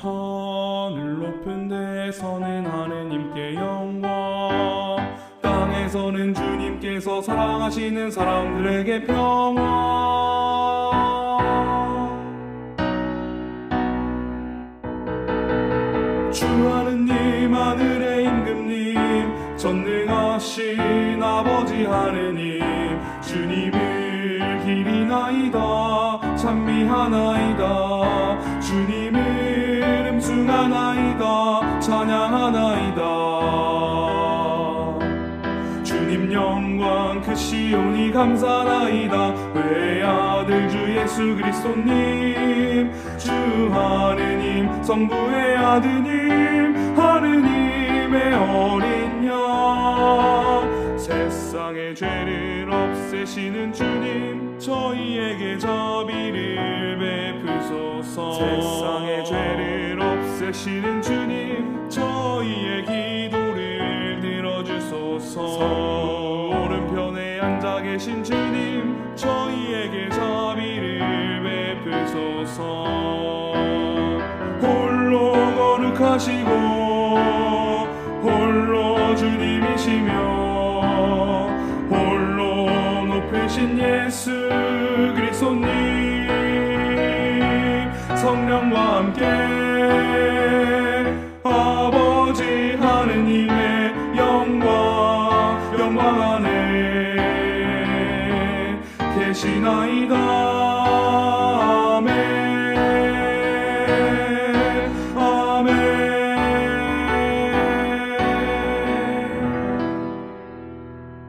하늘 높은 데서는 하느님께 영광 땅에서는 주님께서 사랑하시는 사람들에게 평화. 주 하느님 하늘의 임금님 전능하신 아버지 하느님 주님을 기리나이다 찬미하나이다. 주님 주님 영광 그 시온이 감사나이다. 외아들 주 예수 그리스도님? 주 하느님 성부의 아드님 하느님의 어린 양. 세상의 죄를 없애시는 주님 저희에게 자비를 베푸소서. 세상의 죄를 없애시는 주님 저희의 기도를 들어주소서. 오른편에 앉아 계신 주님 저희에게 자비를 베푸소서. 홀로 거룩하시고 홀로 주님이시며 홀로 높으신 예수 그리스도님 성령과 함께 영광 영광 안에 계시나이다